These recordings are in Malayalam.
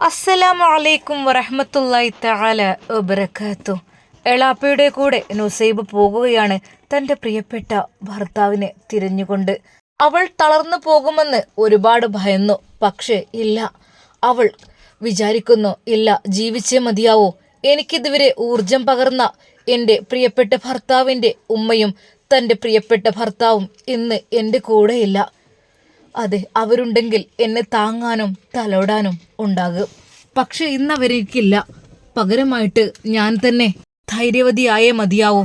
അസ്സലാമു വലൈക്കും വറഹമത്തല്ലായി തആല വബറകാത്തു. എളാപ്പയുടെ കൂടെ നുസൈബ് പോകുകയാണ് തന്റെ പ്രിയപ്പെട്ട ഭർത്താവിനെ തിരഞ്ഞുകൊണ്ട്. അവൾ തളർന്നു പോകുമെന്ന് ഒരുപാട് ഭയന്നു പക്ഷേ ഇല്ല. അവൾ വിചാരിക്കുന്നു ഇല്ല ജീവിച്ചേ മതിയാവോ. എനിക്കിതുവരെ ഊർജം പകർന്ന എന്റെ പ്രിയപ്പെട്ട ഭർത്താവിന്റെ ഉമ്മയും തന്റെ പ്രിയപ്പെട്ട ഭർത്താവും ഇന്ന് എന്റെ കൂടെയില്ല. അതെ അവരുണ്ടെങ്കിൽ എന്നെ താങ്ങാനും തലോടാനും ഉണ്ടാകും. പക്ഷെ ഇന്ന് പകരമായിട്ട് ഞാൻ തന്നെ ധൈര്യവതിയായേ മതിയാവൂ.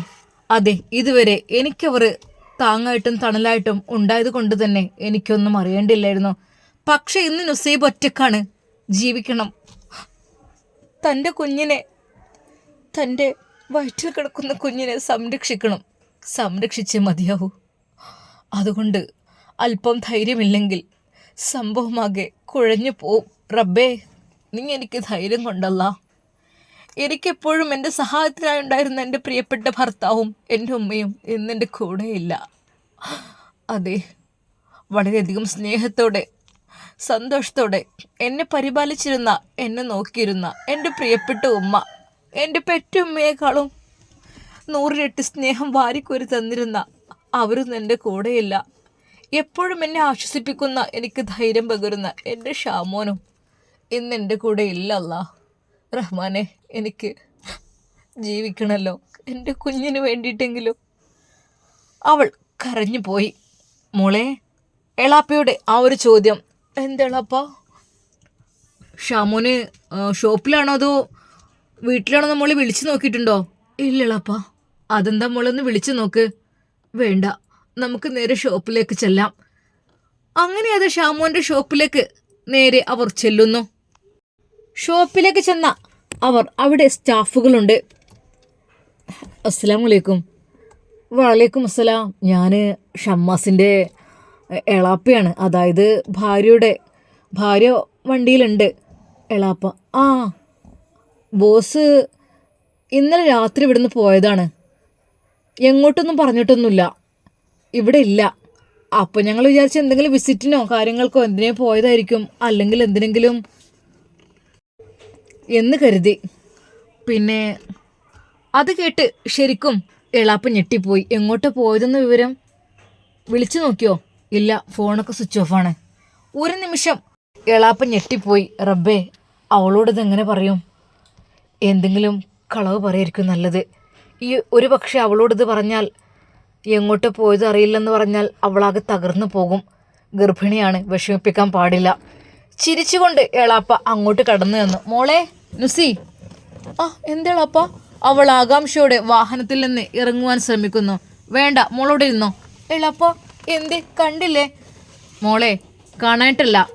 അതെ ഇതുവരെ എനിക്കവർ താങ്ങായിട്ടും തണലായിട്ടും ഉണ്ടായത് കൊണ്ട് തന്നെ എനിക്കൊന്നും അറിയേണ്ടില്ലായിരുന്നു. പക്ഷെ ഇന്ന് നുസൈബ് ഒറ്റക്കാണ്. ജീവിക്കണം. തന്റെ കുഞ്ഞിനെ തന്റെ വയറ്റിൽ കിടക്കുന്ന കുഞ്ഞിനെ സംരക്ഷിക്കണം. സംരക്ഷിച്ചേ മതിയാവൂ. അതുകൊണ്ട് അല്പം ധൈര്യമില്ലെങ്കിൽ സംഭവമാകെ കുഴഞ്ഞു പോവും. റബ്ബേ നീ എനിക്ക് ധൈര്യം കൊണ്ടല്ല. എനിക്കെപ്പോഴും എന്റെ സഹായത്തിനായി ഉണ്ടായിരുന്ന എന്റെ പ്രിയപ്പെട്ട ഭർത്താവും എന്റെ ഉമ്മയും ഇന്നെന്റെ കൂടെയില്ല. അതെ വളരെയധികം സ്നേഹത്തോടെ സന്തോഷത്തോടെ എന്നെ പരിപാലിച്ചിരുന്ന എന്നെ നോക്കിയിരുന്ന എന്റെ പ്രിയപ്പെട്ട ഉമ്മ എന്റെ പെറ്റുമ്മയേക്കാളും നൂറിരട്ടി സ്നേഹം വാരിക്കോരി തന്നിരുന്ന അവരും എന്റെ കൂടെയില്ല. എപ്പോഴും എന്നെ ആശ്വസിപ്പിക്കുന്ന എനിക്ക് ധൈര്യം പകരുന്ന എന്റെ ഷാമോനും ഇന്ന് എന്റെ കൂടെ ഇല്ലല്ല റഹ്മാനെ എനിക്ക് ജീവിക്കണമല്ലോ എന്റെ കുഞ്ഞിന് വേണ്ടിയിട്ടെങ്കിലും. അവൾ കരഞ്ഞു പോയി. മോളെ എളാപ്പയുടെ ആ ഒരു ചോദ്യം എന്തെളാപ്പ ഷാമോന് ഷോപ്പിലാണോ അതോ വീട്ടിലാണോ നമ്മളെ വിളിച്ചു നോക്കിയിട്ടുണ്ടോ? ഇല്ലളാപ്പ അതെന്താ മോളൊന്ന് വിളിച്ചു നോക്ക്. വേണ്ട. നമുക്ക് നേരെ ഷോപ്പിലേക്ക് ചെല്ലാം. അങ്ങനെ അത് ഷാമോന്റെ ഷോപ്പിലേക്ക് നേരെ അവർ ചെല്ലുന്നു. ഷോപ്പിലേക്ക് ചെന്ന അവർ അവിടെ സ്റ്റാഫുകളുണ്ട്. അസ്സലാം വലൈക്കും വലൈക്കും അസ്സലാം. ഞാൻ ഷമ്മാസിന്റെ എളാപ്പയാണ്. അതായത് ഭാര്യയുടെ ഭാര്യ വണ്ടിയിലുണ്ട്. എളാപ്പ. ആ ബോസ് ഇന്നലെ രാത്രി ഇവിടുന്ന് പോയതാണ്. എങ്ങോട്ടൊന്നും പറഞ്ഞിട്ടൊന്നുമില്ല. ഇവിടെ ഇല്ല. അപ്പോൾ ഞങ്ങൾ വിചാരിച്ച എന്തെങ്കിലും വിസിറ്റിനോ കാര്യങ്ങൾക്കോ എന്തിനോ പോയതായിരിക്കും. അല്ലെങ്കിൽ എന്തിനെങ്കിലും എന്ന് കരുതി. പിന്നെ അത് കേട്ട് ശരിക്കും എളാപ്പ് ഞെട്ടിപ്പോയി. എങ്ങോട്ട് പോയതെന്ന വിവരം വിളിച്ചു നോക്കിയോ? ഇല്ല ഫോണൊക്കെ സ്വിച്ച് ഓഫാണ് ഒരു നിമിഷം എളാപ്പ ഞെട്ടിപ്പോയി. റബ്ബേ അവളോട് ഇതെങ്ങനെ പറയും? എന്തെങ്കിലും കളവ് പറയായിരിക്കും നല്ലത്. ഈ ഒരു പക്ഷേ അവളോട് പറഞ്ഞാൽ എങ്ങോട്ട് പോയത് അറിയില്ലെന്ന് പറഞ്ഞാൽ അവളാകെ തകർന്നു പോകും. ഗർഭിണിയാണ് വിഷമിപ്പിക്കാൻ പാടില്ല. ചിരിച്ചുകൊണ്ട് എളാപ്പ അങ്ങോട്ട് കടന്നു തന്നു മോളെ നുസി. ആ എന്തേളാപ്പ അവൾ ആകാംക്ഷയോടെ വാഹനത്തിൽ നിന്ന് ഇറങ്ങുവാൻ ശ്രമിക്കുന്നു. വേണ്ട മോളോട് ഇരുന്നോ. എളാപ്പ എന്തേ? കണ്ടില്ലേ? മോളെ കാണാനിട്ടല്ല.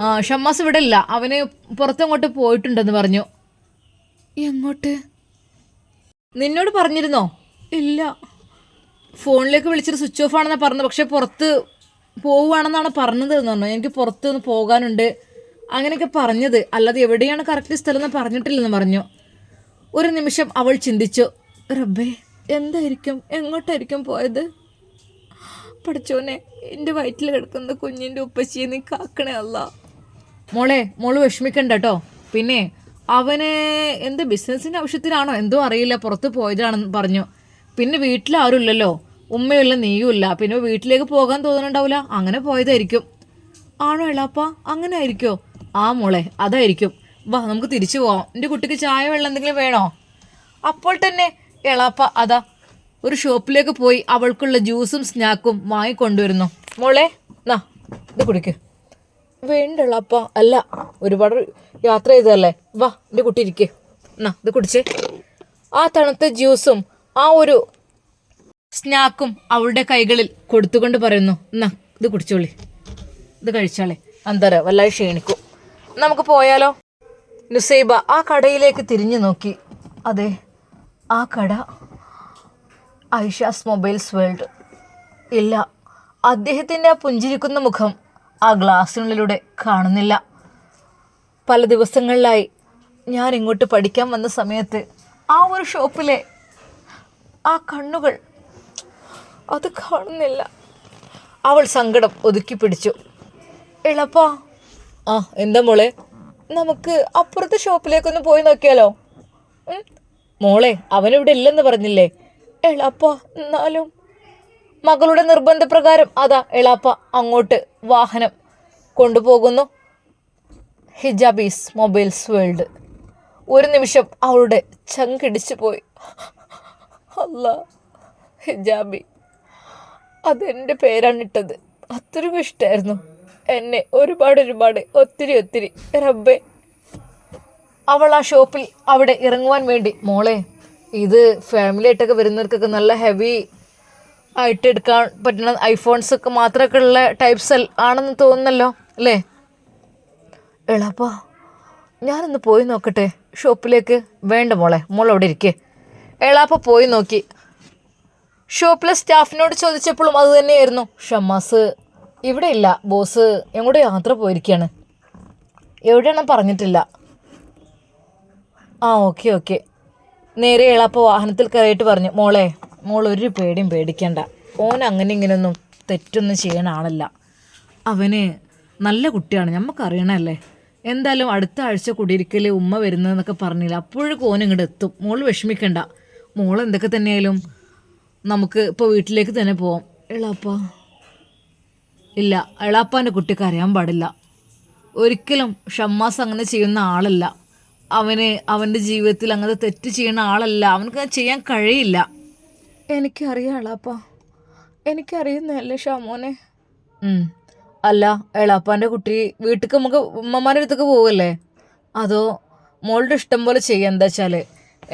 ആ, ഷമ്മാസ് ഇവിടെ ഇല്ല. അവന് പുറത്തങ്ങോട്ട് പോയിട്ടുണ്ടെന്ന് പറഞ്ഞു. എങ്ങോട്ട്? നിന്നോട് പറഞ്ഞിരുന്നോ? ഇല്ല. ഫോണിലേക്ക് വിളിച്ചിട്ട് സ്വിച്ച് ഓഫ് ആണെന്നാണ് പറഞ്ഞത്. പക്ഷെ പുറത്ത് പോവുകയാണെന്നാണ് പറഞ്ഞത് എന്ന് പറഞ്ഞു. എനിക്ക് പുറത്ത് ഒന്ന് പോകാനുണ്ട്. അങ്ങനെയൊക്കെ പറഞ്ഞത്. അല്ലാതെ എവിടെയാണ് കറക്റ്റ് സ്ഥലം എന്ന് പറഞ്ഞിട്ടില്ലെന്ന് പറഞ്ഞു. ഒരു നിമിഷം അവൾ ചിന്തിച്ചു. റബ്ബേ എന്തായിരിക്കും? എങ്ങോട്ടായിരിക്കും പോയത്? പഠിച്ചോനെ എന്റെ വയറ്റിൽ കിടക്കുന്ന കുഞ്ഞിന്റെ ഉപ്പച്ചിയെ നീ കാക്കണേ അല്ല. മോളെ മോൾ വിഷമിക്കണ്ട കേട്ടോ പിന്നെ അവനെ എന്ത് ബിസിനസ്സിന്റെ ആവശ്യത്തിനാണോ എന്തോ അറിയില്ല. പുറത്ത് പോയതാണെന്ന് പറഞ്ഞു. പിന്നെ വീട്ടിൽ ആരും ഇല്ലല്ലോ ഉമ്മയില്ല നീയും ഇല്ല പിന്നെ വീട്ടിലേക്ക് പോകാൻ തോന്നുന്നുണ്ടാവില്ല. അങ്ങനെ പോയതായിരിക്കും. ആണോ എളാപ്പ അങ്ങനെ ആയിരിക്കോ ആ മോളെ അതായിരിക്കും. വാ നമുക്ക് തിരിച്ചു പോവാം. എന്റെ കുട്ടിക്ക് ചായ വെള്ളം എന്തെങ്കിലും വേണോ? അപ്പോൾ തന്നെ എളാപ്പ അതാ ഒരു ഷോപ്പിലേക്ക് പോയി അവൾക്കുള്ള ജ്യൂസും സ്നാക്കും വാങ്ങിക്കൊണ്ടുവരുന്നു. മോളെ നാ ഇത് കുടിക്ക്. വേണ്ട എളാപ്പ അല്ല ഒരുപാട് യാത്ര ചെയ്തതല്ലേ? വാ എന്റെ കുട്ടി ഇരിക്കേ. നാ ഇത് കുടിച്ചേ. ആ തണുത്ത ജ്യൂസും ആ ഒരു സ്നാക്കും അവളുടെ കൈകളിൽ കൊടുത്തുകൊണ്ട് പറയുന്നു എന്നാ ഇത് കുടിച്ചോളി. ഇത് കഴിച്ചാളെ. അന്തര വല്ലാതെ ക്ഷീണിക്കും. നമുക്ക് പോയാലോ? നുസൈബ ആ കടയിലേക്ക് തിരിഞ്ഞു നോക്കി. അതെ ആ കട ഐഷാസ് മൊബൈൽസ് വേൾഡ്. ഇല്ല അദ്ദേഹത്തിന്റെ ആ പുഞ്ചിരിക്കുന്ന മുഖം ആ ഗ്ലാസ്സിനുള്ളിലൂടെ കാണുന്നില്ല. പല ദിവസങ്ങളിലായി ഞാൻ ഇങ്ങോട്ട് പഠിക്കാൻ വന്ന സമയത്ത് ആ ഒരു ഷോപ്പിലെ ആ കണ്ണുകൾ അത് കാണുന്നില്ല. അവൾ സങ്കടം ഒതുക്കി പിടിച്ചു. എളപ്പാ. ആ എന്താ മോളെ? നമുക്ക് അപ്പുറത്തെ ഷോപ്പിലേക്കൊന്ന് പോയി നോക്കിയാലോ? മോളെ അവനിവിടെ ഇല്ലെന്ന് പറഞ്ഞില്ലേ? എളാപ്പ എന്നാലും? മകളുടെ നിർബന്ധപ്രകാരം അതാ എളാപ്പ അങ്ങോട്ട് വാഹനം കൊണ്ടുപോകുന്നു. Hijabis mobiles world. ഒരു നിമിഷം അവളുടെ ചങ്കിടിച്ചു പോയി. അല്ല ഹിജാബി. അതെന്റെ പേരാണ് ഇട്ടത്. അത്രയും ഇഷ്ടമായിരുന്നു എന്നെ ഒരുപാട് ഒരുപാട് ഒത്തിരി ഒത്തിരി. റബ്ബേ അവൾ ആ ഷോപ്പിൽ അവിടെ ഇറങ്ങുവാൻ വേണ്ടി. മോളെ ഇത് ഫാമിലി ആയിട്ടൊക്കെ വരുന്നവർക്കൊക്കെ നല്ല ഹെവി ആയിട്ട് എടുക്കാൻ പറ്റുന്ന ഐഫോൺസ് ഒക്കെ മാത്രമൊക്കെ ഉള്ള ടൈപ്സ് ആണെന്ന് തോന്നുന്നല്ലോ അല്ലേ? എളപ്പാ ഞാനൊന്ന് പോയി നോക്കട്ടെ ഷോപ്പിലേക്ക്. വേണ്ട മോളെ മോൾ അവിടെ ഇരിക്കേ. എളാപ്പ പോയി നോക്കി. ഷോപ്പിലെ സ്റ്റാഫിനോട് ചോദിച്ചപ്പോഴും അത് തന്നെയായിരുന്നു. ഷമ്മാസ് ഇവിടെ ഇല്ല ബോസ് എങ്ങോട്ട് യാത്ര പോയിരിക്കുകയാണ് എവിടെയാണ് പറഞ്ഞിട്ടില്ല. ആ ഓക്കെ ഓക്കെ. നേരെ ഇളപ്പോൾ വാഹനത്തിൽ കയറിയിട്ട് പറഞ്ഞു മോളെ മോൾ ഒരു പേടിയും പേടിക്കണ്ട. ഓൻ അങ്ങനെ ഇങ്ങനെയൊന്നും തെറ്റൊന്നും ചെയ്യണ ആളല്ല. അവന് നല്ല കുട്ടിയാണ് നമുക്കറിയണമല്ലേ എന്തായാലും അടുത്ത ആഴ്ച കുടിയിരിക്കൽ ഉമ്മ വരുന്നതെന്നൊക്കെ പറഞ്ഞില്ല അപ്പോഴേക്കും ഓൻ ഇങ്ങോട്ട് എത്തും. മോൾ വിഷമിക്കണ്ട. മോൾ എന്തൊക്കെ തന്നെയായാലും നമുക്ക് ഇപ്പോൾ വീട്ടിലേക്ക് തന്നെ പോവാം. എളാപ്പ. ഇല്ല എളാപ്പാന്റെ കുട്ടിക്ക് അറിയാൻ പാടില്ല. ഒരിക്കലും ഷമ്മാസ് അങ്ങനെ ചെയ്യുന്ന ആളല്ല. അവന് അവന്റെ ജീവിതത്തിൽ അങ്ങനെ തെറ്റ് ചെയ്യുന്ന ആളല്ല. അവനക്ക് ചെയ്യാൻ കഴിയില്ല. എനിക്കറിയാം എളാപ്പ. എനിക്കറിയുന്നതല്ലേ ഷാമോനെ. അല്ല എളാപ്പാന്റെ കുട്ടി വീട്ടിലേക്ക് നമുക്ക് ഉമ്മമാരുടെ അടുത്തേക്ക് പോവല്ലേ? അതോ മോളുടെ ഇഷ്ടം പോലെ ചെയ്യാം എന്താ വെച്ചാൽ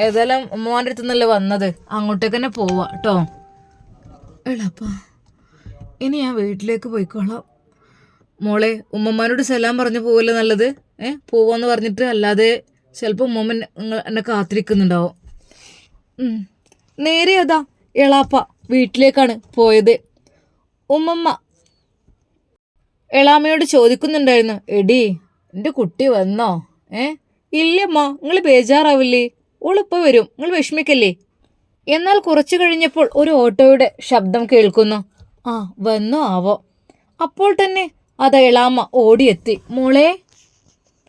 ഏതായാലും ഉമ്മമാരുടെ അടുത്ത് നിന്നല്ലേ വന്നത്. അങ്ങോട്ടേക്ക് തന്നെ പോവാ കേട്ടോ എളപ്പാ ഇനി ഞാൻ വീട്ടിലേക്ക് പോയിക്കോളാം. മോളെ ഉമ്മമാരോട് സലാം പറഞ്ഞു പോവല്ലേ നല്ലത്? ഏ പോവാന്ന് പറഞ്ഞിട്ട് അല്ലാതെ ചിലപ്പോൾ ഉമ്മമ്മ എന്നെ കാത്തിരിക്കുന്നുണ്ടാവും. നേരെ അതാ എളാപ്പ വീട്ടിലേക്കാണ് പോയത്. ഉമ്മമ്മ എളാമ്മയോട് ചോദിക്കുന്നുണ്ടായിരുന്നു എടി എന്റെ കുട്ടി വന്നോ? ഏ ഇല്ലമ്മ നിങ്ങൾ ബേജാറാവില്ലേ? ഓളിപ്പോൾ വരും. നിങ്ങൾ വിഷമിക്കല്ലേ? എന്നാൽ കുറച്ചു കഴിഞ്ഞപ്പോൾ ഒരു ഓട്ടോയുടെ ശബ്ദം കേൾക്കുന്നു. ആ വന്നോ ആവോ. അപ്പോൾ തന്നെ അത് എളാമ്മ ഓടിയെത്തി. മോളെ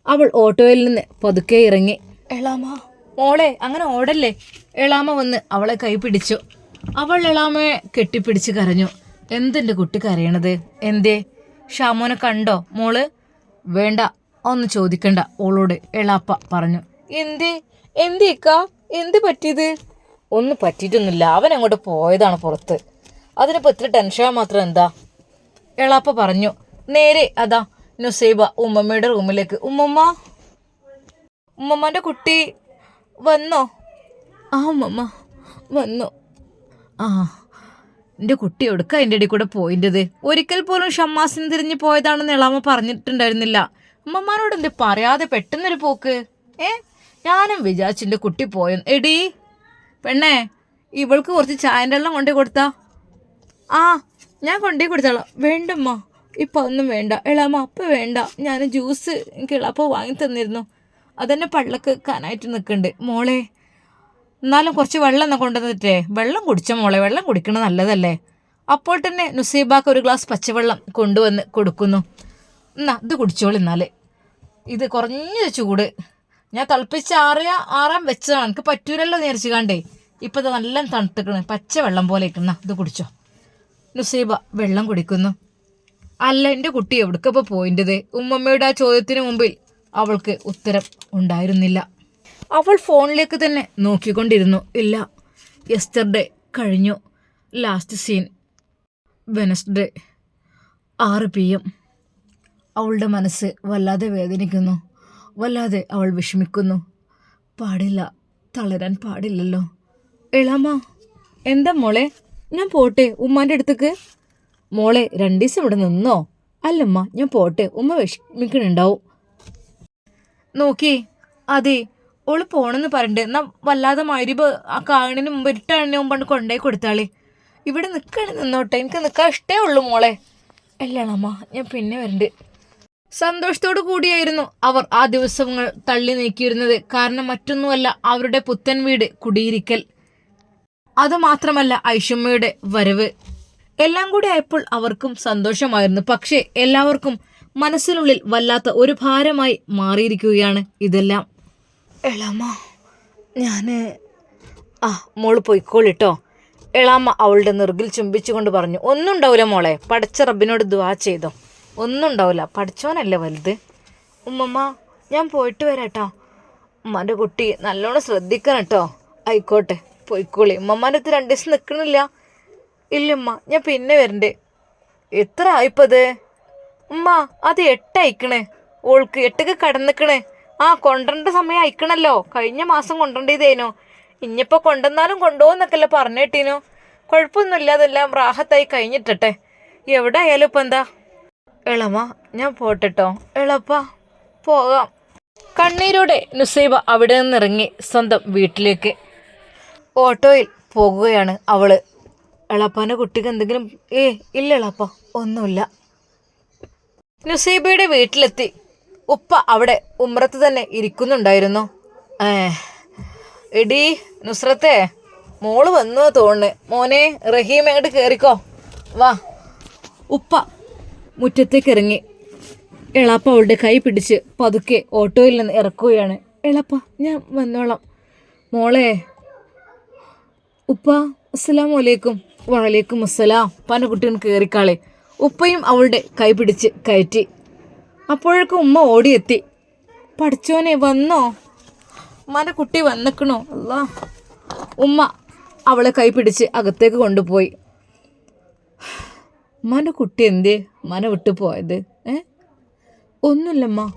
അവൾ ഓട്ടോയിൽ നിന്ന് പതുക്കെ ഇറങ്ങി. എളാമ മോളെ അങ്ങനെ ഓടല്ലേ? എളാമ വന്ന് അവളെ കൈ പിടിച്ചു. അവൾ എളാമയെ കെട്ടിപ്പിടിച്ച് കരഞ്ഞു. എന്തെന്റെ കുട്ടി കരയണത്? എന്തേ? ഷാമോനെ കണ്ടോ മോൾ? വേണ്ട ഒന്ന് ചോദിക്കണ്ട ഓളോട് എളാപ്പ പറഞ്ഞു. എന്തേ? എന്തേക്ക? എന്ത് പറ്റിയത്? ഒന്നും പറ്റിയിട്ടൊന്നുമില്ല. അവൻ അങ്ങോട്ട് പോയതാണ് പുറത്ത്. അതിനിപ്പോൾ ഇത്ര ടെൻഷൻ മാത്രം എന്താ? എളാപ്പ പറഞ്ഞു. നേരെ അതാ നുസൈബ ഉമ്മമ്മയുടെ റൂമിലേക്ക്. ഉമ്മമ്മ? ഉമ്മമ്മന്റെ കുട്ടി വന്നോ? ആ ഉമ്മമ്മ വന്നു. ആ എന്റെ കുട്ടി എവിടുക്ക അതിന്റെ ഇടയിൽ കൂടെ പോയിന്റെത്? ഒരിക്കൽ പോലും ഷമ്മാസിന് തിരിഞ്ഞ് പോയതാണെന്ന് ഇളാമ പറഞ്ഞിട്ടുണ്ടായിരുന്നില്ല. ഉമ്മമ്മാനോട് എന്ത് പറയാതെ പെട്ടെന്നൊരു പോക്ക്? ഏ? ഞാനും വിചാരിച്ചിന്റെ കുട്ടി പോയെന്ന്. എടീ പെണ്ണേ ഇവൾക്ക് കുറച്ച് ചായന്റെ വെള്ളം കൊണ്ടേ കൊടുത്താ. ആ ഞാൻ കൊണ്ടേ കൊടുത്തോളാം. വേണ്ടമ്മ ഇപ്പം ഒന്നും വേണ്ട. ഇളാമ അപ്പം വേണ്ട. ഞാൻ ജ്യൂസ് എനിക്ക് ഇളാപ്പ വാങ്ങി തന്നിരുന്നു. അതെന്നെ പള്ളക്ക് കാനായിട്ട് നിൽക്കുന്നുണ്ട് മോളെ എന്നാലും കുറച്ച് വെള്ളം എന്നാൽ കൊണ്ടുവന്നിട്ടേ. വെള്ളം കുടിച്ച മോളെ വെള്ളം കുടിക്കണത് നല്ലതല്ലേ? അപ്പോൾ തന്നെ നുസീബാക്ക് ഒരു ഗ്ലാസ് പച്ചവെള്ളം കൊണ്ടുവന്ന് കൊടുക്കുന്നു. എന്നാ ഇത് കുടിച്ചോളൂ എന്നാൽ ഇത് കുറഞ്ഞ ചൂട്. ഞാൻ തിളപ്പിച്ച് ആറിയ ആറാൻ വെച്ചതാണ്. എനിക്ക് പറ്റൂലല്ലോ നേരിച്ച് കണ്ടേ ഇപ്പം ഇത് നല്ല തണുത്തിക്കണ് പച്ച വെള്ളം പോലെ ഇരിക്കുന്ന. ഇത് കുടിച്ചോ. നുസീബ വെള്ളം കുടിക്കുന്നു. അല്ല എന്റെ കുട്ടി എവിടേക്കപ്പോൾ പോയിന്റെത്? ഉമ്മമ്മയുടെ ആ ചോദ്യത്തിന് മുമ്പിൽ അവൾക്ക് ഉത്തരം ഉണ്ടായിരുന്നില്ല. അവൾ ഫോണിലേക്ക് തന്നെ നോക്കിക്കൊണ്ടിരുന്നു. ഇല്ല യെസ്റ്റർഡേ കഴിഞ്ഞു. ലാസ്റ്റ് സീൻ വെനസ്ഡേ ആറ് പി എം. അവളുടെ മനസ്സ് വല്ലാതെ വേദനിക്കുന്നു. വല്ലാതെ അവൾ വിഷമിക്കുന്നു. പാടില്ല തളരാൻ പാടില്ലല്ലോ. എളാമ എന്താ മോളെ? ഞാൻ പോട്ടെ ഉമ്മാന്റെ അടുത്തേക്ക്. മോളെ രണ്ട് ദിവസം ഇവിടെ നിന്നോ? അല്ലമ്മ ഞാൻ പോട്ടെ ഉമ്മ വിഷമിക്കണുണ്ടാവും നോക്കി അതെ ഓൾ പോണെന്ന് പറഞ്ഞിട്ട് എന്നാ വല്ലാതെ മരുവ് ആ കാണിന് മുമ്പ് ഇരുട്ടാണിന് മുമ്പാണ് കൊണ്ടുപോയി കൊടുത്താളെ. ഇവിടെ നിൽക്കണേ നിന്നോട്ടെ എനിക്ക് നിൽക്കാൻ ഇഷ്ടേ ഉള്ളൂ മോളെ. അല്ലാണമ്മ ഞാൻ പിന്നെ വരണ്ട്. സന്തോഷത്തോടു കൂടിയായിരുന്നു അവർ ആ ദിവസങ്ങൾ തള്ളി നീക്കിയിരുന്നത്. കാരണം മറ്റൊന്നുമല്ല അവരുടെ പുത്തൻ വീട് കുടിയിരിക്കൽ. അതുമാത്രമല്ല ഐഷമ്മയുടെ വരവ്. എല്ലാം കൂടി ആയപ്പോൾ അവർക്കും സന്തോഷമായിരുന്നു. പക്ഷേ എല്ലാവർക്കും മനസ്സിനുള്ളിൽ വല്ലാത്ത ഒരു ഭാരമായി മാറിയിരിക്കുകയാണ് ഇതെല്ലാം. എളാമ്മ ഞാൻ ആ മോൾ പൊയ്ക്കോളിട്ടോ. എളാമ്മ അവളുടെ നെറുകിൽ ചുംബിച്ചുകൊണ്ട് പറഞ്ഞു ഒന്നും ഉണ്ടാവില്ല മോളെ പടച്ച റബ്ബിനോട് ദുവാ ചെയ്തോ. ഒന്നും ഉണ്ടാവില്ല. പഠിച്ചോനല്ലേ വലുത്? ഉമ്മമ്മ ഞാൻ പോയിട്ട് വരാട്ടോ. ഉമ്മാന്റെ കുട്ടി നല്ലോണം ശ്രദ്ധിക്കണം കേട്ടോ ആയിക്കോട്ടെ പോയിക്കോളി. ഉമ്മമ്മാന്റെ അടുത്ത് രണ്ട് ദിവസം നിൽക്കണില്ല ഇല്ലമ്മ ഞാൻ പിന്നെ വരണ്ടേ. എത്ര ആയിപ്പത്? ഉമ്മ അത് എട്ടയക്കണേ ഓൾക്ക് എട്ടക്ക് കടന്നിക്കണേ. ആ കൊണ്ടുവരേണ്ട സമയം അയക്കണല്ലോ. കഴിഞ്ഞ മാസം കൊണ്ടുവരേണ്ടതേനോ ഇനിയിപ്പോൾ കൊണ്ടുവന്നാലും കൊണ്ടുപോകുന്നൊക്കെയല്ലേ പറഞ്ഞേട്ടീനോ. കുഴപ്പമൊന്നുമില്ല അതെല്ലാം റാഹത്തായി കഴിഞ്ഞിട്ടെ എവിടെ ആയാലും ഇപ്പം എന്താ? എളമ്മ ഞാൻ പോട്ടെട്ടോ. എളപ്പ പോകാം. കണ്ണീരോടെ നുസൈബ അവിടെ നിന്നിറങ്ങി സ്വന്തം വീട്ടിലേക്ക്. ഓട്ടോയിൽ പോകുകയാണ് അവൾ. എളപ്പാന്റെ കുട്ടിക്ക് എന്തെങ്കിലും ഏ ഇല്ല എളപ്പ ഒന്നുമില്ല. നുസൈബയുടെ വീട്ടിലെത്തി. ഉപ്പ അവിടെ ഉമ്രത്ത് തന്നെ ഇരിക്കുന്നുണ്ടായിരുന്നു. ഏ എടി നുസ്രത്തെ മോൾ വന്നു തോന്നുന്നു. മോനെ റഹീം കയറിക്കോ വാ. ഉപ്പ മുറ്റത്തേക്ക് ഇറങ്ങി. എളാപ്പ അവളുടെ കൈ പിടിച്ച് പതുക്കെ ഓട്ടോയിൽ നിന്ന് ഇറക്കുകയാണ്. എളാപ്പ ഞാൻ വന്നോളാം. മോളെ ഉപ്പ അസ്സലാം വലൈക്കും വലൈക്കും അസ്സലാം. പന കുട്ടിയും കയറിക്കാളെ ഉപ്പയും അവളുടെ കൈ പിടിച്ച് കയറ്റി. അപ്പോഴേക്കും ഉമ്മ ഓടിയെത്തി. പഠിച്ചോനെ വന്നോ? ഉമ്മാന്റെ കുട്ടി വന്നിക്കണോ? അല്ലാ ഉമ്മ അവളെ കൈ പിടിച്ച് അകത്തേക്ക് കൊണ്ടുപോയി. ഉമ്മാന്റെ കുട്ടി എന്തേ? മന വിട്ടു പോയത്. ഏ? ഒന്നുമില്ലമ്മ.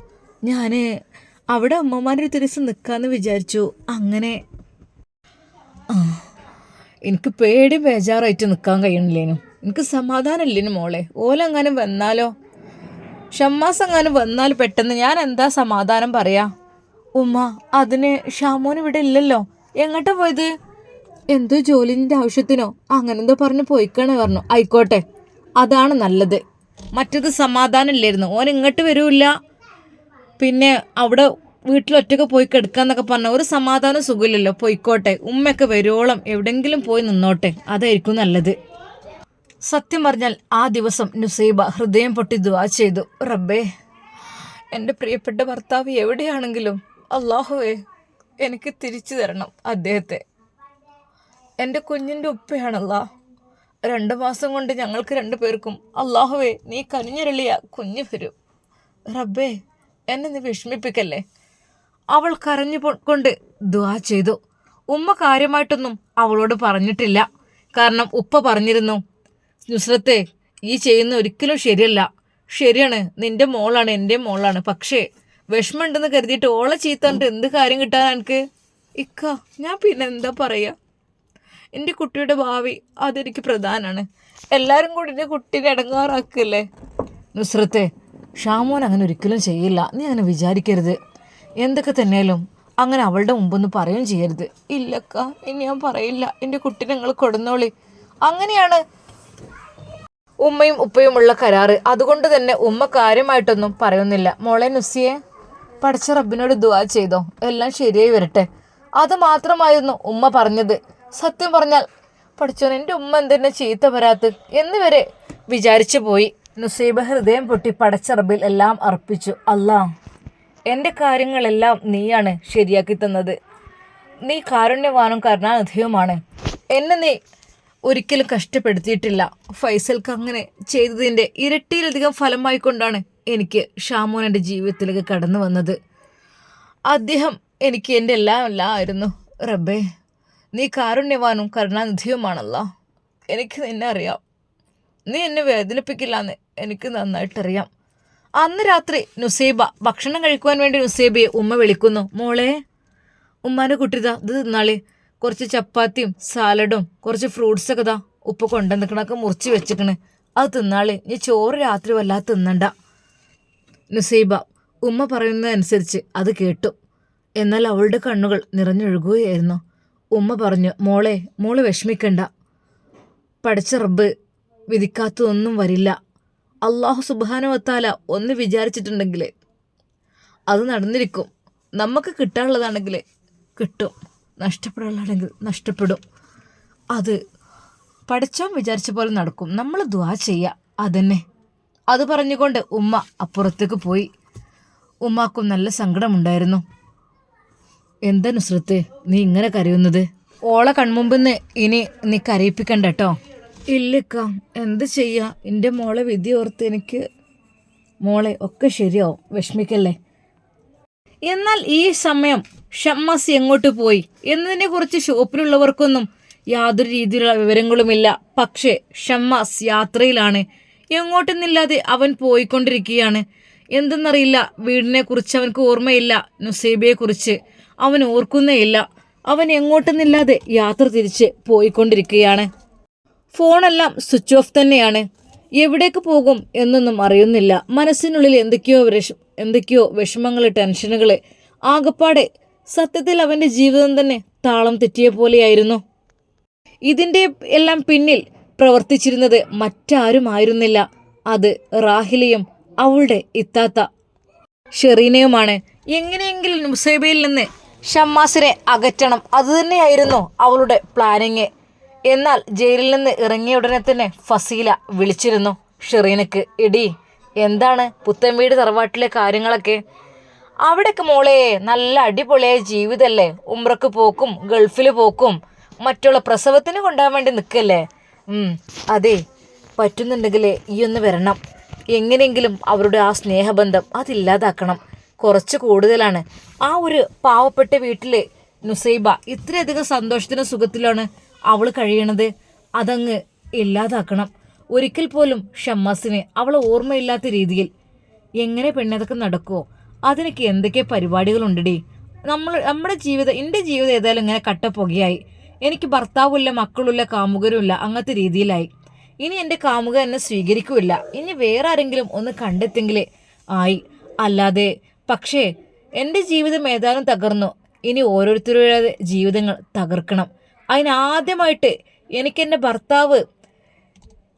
ഞാൻ അവിടെ അമ്മമാരുടെ ഒരു ദിവസം നിൽക്കാമെന്ന് വിചാരിച്ചു. അങ്ങനെ. എനിക്ക് പേടി ബേജാറായിട്ട് നിൽക്കാൻ കഴിയണില്ലേനു. എനിക്ക് സമാധാനമില്ലേനു മോളെ. ഓലെങ്ങാനും വന്നാലോ? ഷമ്മാസ് എങ്ങാനും വന്നാൽ പെട്ടെന്ന് ഞാൻ എന്താ സമാധാനം പറയാ? ഉമ്മ അതിന് ഷാമോൻ ഇവിടെ ഇല്ലല്ലോ. എങ്ങോട്ടാ പോയത്? എന്തോ ജോലിന്റെ ആവശ്യത്തിനോ? അങ്ങനെന്തോ പറഞ്ഞ് പോയിക്കാണ് പറഞ്ഞു. ആയിക്കോട്ടെ. അതാണ് നല്ലത്. മറ്റത് സമാധാനമില്ലായിരുന്നു. ഓൻ ഇങ്ങോട്ട് വരൂല്ല. പിന്നെ അവിടെ വീട്ടിൽ ഒറ്റയ്ക്ക് പോയി കിടക്കാന്നൊക്കെ പറഞ്ഞാൽ ഒരു സമാധാനം സുഖമില്ലല്ലോ. പോയിക്കോട്ടെ. ഉമ്മയൊക്കെ വരുവോളം എവിടെങ്കിലും പോയി നിന്നോട്ടെ. അതായിരിക്കും നല്ലത്. സത്യം പറഞ്ഞാൽ ആ ദിവസം നുസൈബ ഹൃദയം പൊട്ടി ദുവാ ചെയ്തു. റബ്ബേ എന്റെ പ്രിയപ്പെട്ട ഭർത്താവ് എവിടെയാണെങ്കിലും അള്ളാഹുവേ എനിക്ക് തിരിച്ചു തരണം അദ്ദേഹത്തെ. എന്റെ കുഞ്ഞിന്റെ ഉപ്പയാണല്ലാ. രണ്ട് മാസം കൊണ്ട് ഞങ്ങൾക്ക് രണ്ടു പേർക്കും. അള്ളാഹുവേ നീ കനിഞ്ഞരളിയ കുഞ്ഞു വരൂ റബ്ബേ എന്നെ നീ വിഷമിപ്പിക്കല്ലേ? അവൾ കരഞ്ഞു കൊണ്ട് ദുവാ ചെയ്തു. ഉമ്മ കാര്യമായിട്ടൊന്നും അവളോട് പറഞ്ഞിട്ടില്ല. കാരണം ഉപ്പ പറഞ്ഞിരുന്നു നുസ്രത്തെ ഈ ചെയ്യുന്ന ഒരിക്കലും ശരിയല്ല. ശരിയാണ് നിന്റെ മോളാണ് എന്റെ മോളാണ്. പക്ഷേ വിഷമമുണ്ടെന്ന് കരുതിയിട്ട് ഓളെ ചീത്തണ്ട് എന്ത് കാര്യം കിട്ടാൻ എനിക്ക് ഇക്ക ഞാൻ പിന്നെ എന്താ പറയുക എന്റെ കുട്ടിയുടെ ഭാവി അതെനിക്ക് പ്രധാനമാണ് എല്ലാവരും കൂടി എന്റെ കുട്ടീനെ ഇടങ്ങാറാക്കല്ലേ? നുസ്രത്തെ ഷാമോൻ അങ്ങനെ ഒരിക്കലും ചെയ്യില്ല. നീ അങ്ങനെ വിചാരിക്കരുത്. എന്തൊക്കെ തന്നെയാലും അങ്ങനെ അവളുടെ മുമ്പൊന്നും പറയുകയും ചെയ്യരുത്. ഇല്ലക്ക ഇനി ഞാൻ പറയില്ല. എന്റെ കുട്ടീനെ നിങ്ങൾ കൊടുന്നോളി. അങ്ങനെയാണ് ഉമ്മയും ഉപ്പയുമുള്ള കരാറ്. അതുകൊണ്ട് തന്നെ ഉമ്മ കാര്യമായിട്ടൊന്നും പറയുന്നില്ല. മോളെ നുസിയെ പഠിച്ച റബ്ബിനോട് ദുവാ ചെയ്തോ. എല്ലാം ശരിയായി വരട്ടെ. അത് മാത്രമായിരുന്നു ഉമ്മ പറഞ്ഞത്. സത്യം പറഞ്ഞാൽ പഠിച്ചോൻ എന്റെ ഉമ്മ എന്തെന്നെ ചീത്ത വരാത്ത് എന്നിവരെ വിചാരിച്ചു പോയി. നുസൈബ ഹൃദയം പൊട്ടി പടച്ചറബിൽ എല്ലാം അർപ്പിച്ചു. അല്ലാ എന്റെ കാര്യങ്ങളെല്ലാം നീയാണ് ശരിയാക്കി തന്നത്. നീ കാരുണ്യവാനും കരുണാനിധിയുമാണ്. എന്നെ നീ ഒരിക്കലും കഷ്ടപ്പെടുത്തിയിട്ടില്ല. ഫൈസൽക്ക് അങ്ങനെ ചെയ്തതിന്റെ ഇരട്ടിയിലധികം ഫലമായിക്കൊണ്ടാണ് എനിക്ക് ഷാമോൻ എന്റെ ജീവിതത്തിലേക്ക് കടന്നു വന്നത്. അദ്ദേഹം എനിക്ക് എന്റെ എല്ലാം എല്ലാം ആയിരുന്നു റബ്ബേ. നീ കാരുണ്യവാനും കരുണാനിധിയുമാണല്ലോ. എനിക്ക് നിന്നെ അറിയാം. നീ എന്നെ വേദനിപ്പിക്കില്ലെന്ന് എനിക്ക് നന്നായിട്ടറിയാം. അന്ന് രാത്രി നുസൈബ ഭക്ഷണം കഴിക്കുവാൻ വേണ്ടി നുസൈബയെ ഉമ്മ വിളിക്കുന്നു. മോളെ ഉമ്മാന്റെ കുട്ടിതാ ഇത് തിന്നാളി. കുറച്ച് ചപ്പാത്തിയും സാലഡും കുറച്ച് ഫ്രൂട്ട്സൊക്കെ ദാ ഉപ്പ് കൊണ്ടുവന്നിക്കണൊക്കെ മുറിച്ച് വെച്ചിക്കണ് അത് തിന്നാളി. നീ ചോറ് രാത്രി വല്ലാതെ തിന്നണ്ട. നുസൈബ ഉമ്മ പറയുന്നതനുസരിച്ച് അത് കേട്ടു. എന്നാൽ അവളുടെ കണ്ണുകൾ നിറഞ്ഞൊഴുകുകയായിരുന്നു. ഉമ്മ പറഞ്ഞു മോളെ മോൾ വിഷമിക്കണ്ട. പഠിച്ച റബ്ബ് വിധിക്കാത്തതൊന്നും വരില്ല. അള്ളാഹു സുബാനുവത്താല ഒന്ന് വിചാരിച്ചിട്ടുണ്ടെങ്കിൽ അത് നടന്നിരിക്കും. നമുക്ക് കിട്ടാനുള്ളതാണെങ്കിൽ കിട്ടും. നഷ്ടപ്പെടാനുള്ളതാണെങ്കിൽ നഷ്ടപ്പെടും. അത് പഠിച്ചോൻ വിചാരിച്ച പോലെ നടക്കും. നമ്മൾ ദ്വാ ചെയ്യുക അതന്നെ. അത് പറഞ്ഞുകൊണ്ട് ഉമ്മ അപ്പുറത്തേക്ക് പോയി. ഉമ്മാക്കും നല്ല സങ്കടമുണ്ടായിരുന്നു. എന്താ നുസ്രത്ത് നീ ഇങ്ങനെ കരയുന്നത്? ഓളെ കൺമുമ്പിന്ന് ഇനി നീ കരയിപ്പിക്കണ്ട കേട്ടോ ഇല്ലക്ക എന്ത് ചെയ്യാ? എന്റെ മോളെ വിധി ഓർത്ത് എനിക്ക് മോളെ ഒക്കെ ശരിയാവും. വിഷമിക്കല്ലേ? എന്നാൽ ഈ സമയം ഷമ്മസ് എങ്ങോട്ട് പോയി? എന്നതിനെ കുറിച്ച് ഷോപ്പിലുള്ളവർക്കൊന്നും യാതൊരു രീതിയിലുള്ള വിവരങ്ങളുമില്ല. പക്ഷേ ഷമ്മസ് യാത്രയിലാണ്. എങ്ങോട്ടെന്നില്ലാതെ അവൻ പോയിക്കൊണ്ടിരിക്കുകയാണ്. എന്തെന്നറിയില്ല. വീടിനെ കുറിച്ച് അവനക്ക് ഓർമ്മയില്ല. നുസൈബയെ കുറിച്ച്. അവൻ ഓർക്കുന്നേയില്ല അവൻ എങ്ങോട്ടെന്നില്ലാതെ യാത്ര തിരിച്ച് പോയിക്കൊണ്ടിരിക്കുകയാണ്. ഫോണെല്ലാം സ്വിച്ച് ഓഫ് തന്നെയാണ്. എവിടേക്ക് പോകും എന്നൊന്നും അറിയുന്നില്ല. മനസ്സിനുള്ളിൽ എന്തൊക്കെയോ വിഷ എന്തൊക്കെയോ വിഷമങ്ങൾ ടെൻഷനുകൾ ആകപ്പാടെ സത്യത്തിൽ അവന്റെ ജീവിതം തന്നെ താളം തെറ്റിയ പോലെയായിരുന്നു. ഇതിന്റെ എല്ലാം പിന്നിൽ പ്രവർത്തിച്ചിരുന്നത് മറ്റാരുമായിരുന്നില്ല. അത് റാഹിലയും അവളുടെ ഇത്താത്ത ഷെറീനയുമാണ്. എങ്ങനെയെങ്കിലും നുസൈബയിൽ നിന്ന് ഷമ്മാസിനെ അകറ്റണം. അതുതന്നെയായിരുന്നു അവളുടെ പ്ലാനിങ്. എന്നാൽ ജയിലിൽ നിന്ന് ഇറങ്ങിയ ഉടനെ തന്നെ ഫസീല വിളിച്ചിരുന്നു. ഷെറീനക്ക് ഇടി എന്താണ്? പുത്തൻ വീട് തറവാട്ടിലെ കാര്യങ്ങളൊക്കെ? അവിടെയൊക്കെ മോളെ നല്ല അടിപൊളിയായ ജീവിതമല്ലേ ഉമ്രക്ക് പോക്കും ഗൾഫിൽ പോക്കും. മറ്റുള്ള പ്രസവത്തിന് കൊണ്ടുപോകാൻ വേണ്ടി നിൽക്കല്ലേ? അതെ. പറ്റുന്നുണ്ടെങ്കിൽ ഈ ഒന്ന് വരണം. എങ്ങനെയെങ്കിലും അവരുടെ ആ സ്നേഹബന്ധം അതില്ലാതാക്കണം. കുറച്ച് കൂടുതലാണ്. ആ ഒരു പാവപ്പെട്ട വീട്ടിലെ നുസൈബ ഇത്രയധികം സന്തോഷത്തിനും സുഖത്തിലാണ് അവൾ കഴിയണത്. അതങ്ങ് ഇല്ലാതാക്കണം. ഒരിക്കൽ പോലും ഷമ്മാസിന് അവളെ ഓർമ്മയില്ലാത്ത രീതിയിൽ. എങ്ങനെ പെണ്ണതൊക്കെ നടക്കുമോ അതിനൊക്കെ എന്തൊക്കെ പരിപാടികളുണ്ടടി? നമ്മൾ നമ്മുടെ ജീവിതം എന്റെ ജീവിതം ഏതായാലും ഇങ്ങനെ കട്ടപ്പുകയായി. എനിക്ക് ഭർത്താവുമില്ല മക്കളുമില്ല കാമുകരുമില്ല അങ്ങനത്തെ രീതിയിലായി. ഇനി എന്റെ കാമുക എന്നെ സ്വീകരിക്കുമില്ല ഇനി വേറെ ആരെങ്കിലും ഒന്ന് കണ്ടെത്തെങ്കിലേ ആയി. അല്ലാതെ പക്ഷേ എന്റെ ജീവിതം ഏതായാലും തകർന്നു. ഇനി ഓരോരുത്തരുടെ ജീവിതങ്ങൾ തകർക്കണം. അതിനാദ്യമായിട്ട് എനിക്കെന്റെ ഭർത്താവ്